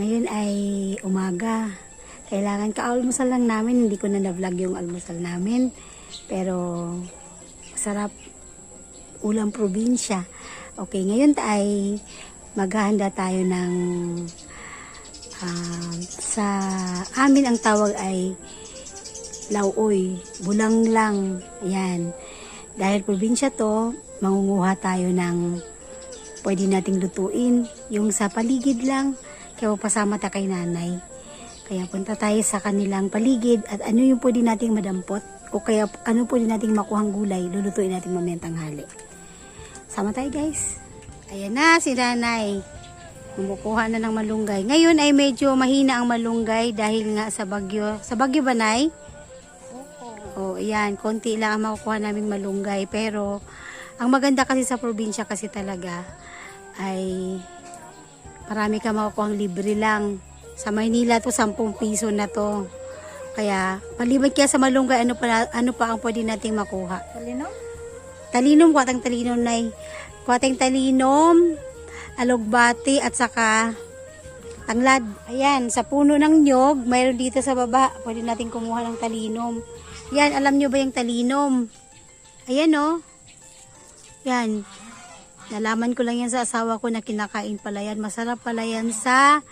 Ngayon ay umaga. Kailangan ka-almusal lang namin. Hindi ko na na-vlog yung almusal namin. Pero sarap ulam probinsya. Okay, ngayon ay maghahanda tayo ng ah, sa amin ang tawag ay lauoy, bulang lang. Ayan. Dahil probinsya to, mangunguha tayo ng pwede nating lutuin. Yung sa paligid lang, kaya pasama ta kay nanay. Kaya punta tayo sa kanilang paligid at ano yung pwede nating madampot o kaya ano pwede nating makuhang gulay, lulutuin natin mamayang tanghali. Sama tayo guys. Ayan na si nanay. Kumukuha na ng malunggay. Ngayon ay medyo mahina ang malunggay dahil nga sa bagyo. Sa bagyo ba, Nay? Oo. Oh, ayan. Konti lang ang makukuha naming malunggay. Pero, ang maganda kasi sa probinsya kasi talaga ay marami ka makukuha libre lang. Sa Maynila to 10 piso na to. Kaya, palibad kaya sa malunggay, ano pa, ano pa ang pwede nating makuha? Talino? Talinom, kuwatang talinom na Kuwatang talinom, alugbati at saka tanglad. Ayan, sa puno ng nyog, mayroon dito sa baba. Pwede natin kumuha ng talinom. Yan, alam nyo ba yung talinom? Ayan oh. Yan. Nalaman ko lang yan sa asawa ko na kinakain pala yan. Masarap pala yan sa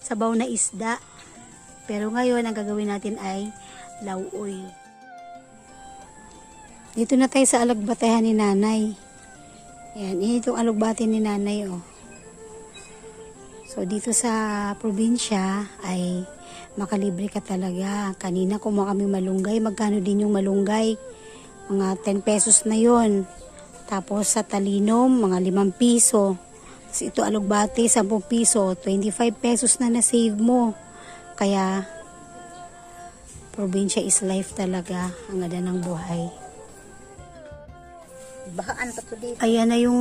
sabaw na isda. Pero ngayon, ang gagawin natin ay lauoy. Dito na tayo sa alagbatehan ni nanay. Yan, itong alugbati ni nanay, oh. So, dito sa probinsya ay makalibre ka talaga. Kanina kumuha kami malunggay. Magkano din yung malunggay? Mga 10 pesos na yon. Tapos sa talinom, mga 5 piso. Tapos ito alugbati, 10 piso. 25 pesos na na-save mo. Kaya, probinsya is life talaga. Ang ganda ng buhay. Bahaan pa to dito. Ayan na yung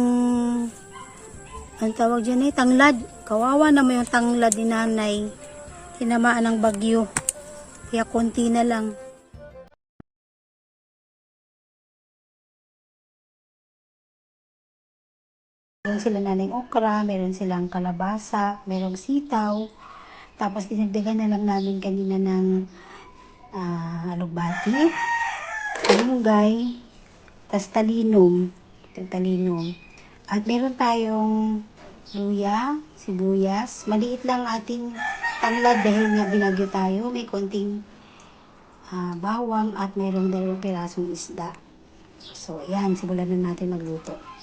ang tawag dyan eh, tanglad. Kawawa naman yung tanglad ni nanay. Tinamaan ng bagyo. Kaya konti na lang. Meron sila naning okra, meron silang kalabasa, merong sitaw. Tapos dinagdagan na lang namin kanina ng ah, alugbati, kalunggay, tas talinom, talinom. At meron tayong luya, sibuyas. Maliit lang ating tanglad dahil nga binagyo tayo. May konting ah, bawang at mayroong dalawang pirasong isda. So, ayan, simulan na natin magluto.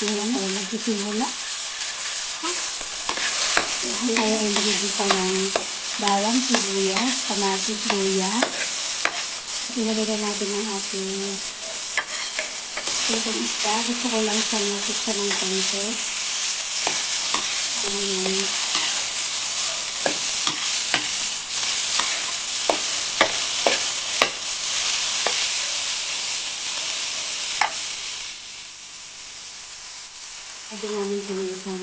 Ayan, ay nagsisimula. Tayo ay magigita ng bawang, sibuyas, kamatis, luya. Ilagay na natin ang ating itong isda. Gusto ko lang siyang matiksa ng konti. Ayan. Sabi namin sa isang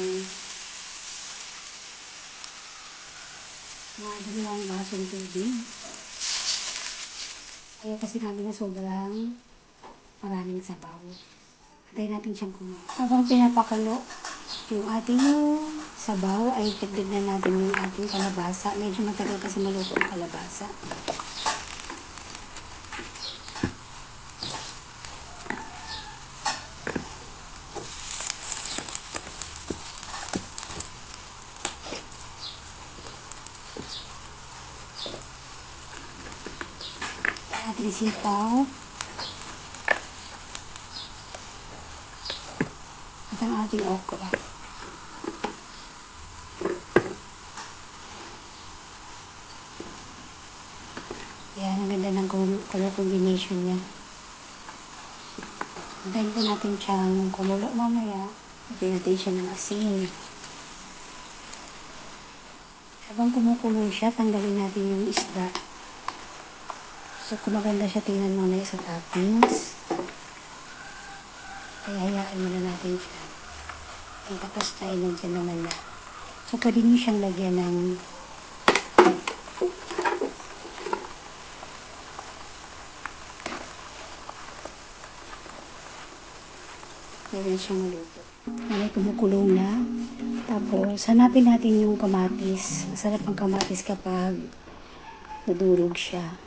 mga dalawang basong tubig. Kaya kasi namin na sobrang maraming sabaw. Antayin natin siyang kumuha. Habang pinapakalo yung ating sabaw, ay tagdag na natin yung ating kalabasa. Medyo matagal kasi maluto kalabasa. Ating sitaw. At ang ating okra. Yan, ang ganda ng col- color combination niya. Antayin po natin siyang kumulo mamaya. Lagyan natin siya ng asin. Habang kumukulo siya, tanggalin natin yung isda. So, kung maganda siya tingnan muna sa toppings. Kaya hayaan muna natin siya. Ay, tapos tayo nandiyan naman na. So, pwede niyo siyang lagyan ng Ganyan siya maluto. Ay, kumukulong na. Tapos, hanapin natin yung kamatis. Masarap ang kamatis kapag nadurog siya.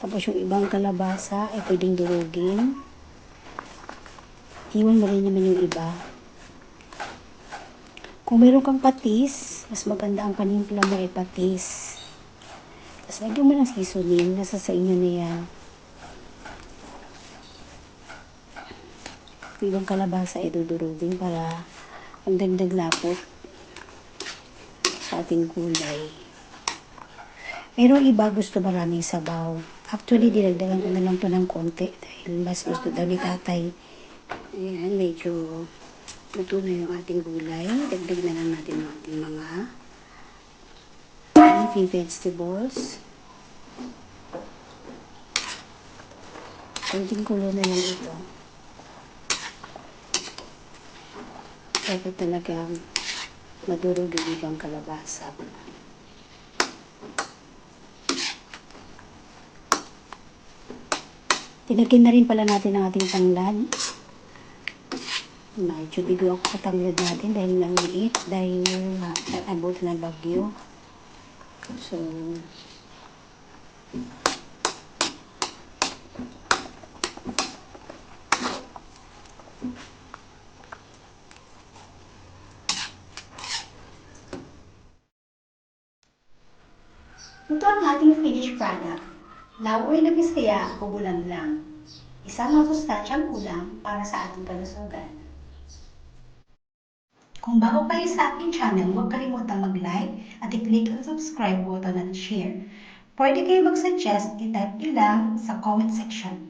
Tapos yung ibang kalabasa ay pwedeng durugin. Iwan mo rin naman yung iba. Kung meron kang patis, mas maganda ang panimpla mo ay patis. Tapos lagyan mo ng seasoning. Nasa sa inyo na yan. Ibang kalabasa ay dudurugin para ang dagdag lapot sa ating gulay. Pero iba gusto maraming sabaw. Actually, dinagdagan ko na lang to ng konti dahil mas gusto daw ni tatay. Ayan, medyo luto na yung ating gulay. Dagdag na lang natin yung ating mga leafy vegetables. Kunting kulo na lang ito. Dapat talagang madurog yung ibang kalabasa. Tinagin na rin pala natin ang ating tanglad. Medyo bigo ako sa tanglad natin dahil ang liit, dahil uh, nag-abot ng bagyo. So, Ito ang ating finished product. Lawoy na bisaya o bulan lang. Isang masustansyang ulam para sa ating kalusugan. Kung bago kayo sa aking channel, huwag kalimutang mag-like at i-click ang subscribe button at share. Pwede kayo mag-suggest, i-type nyo lang sa comment section.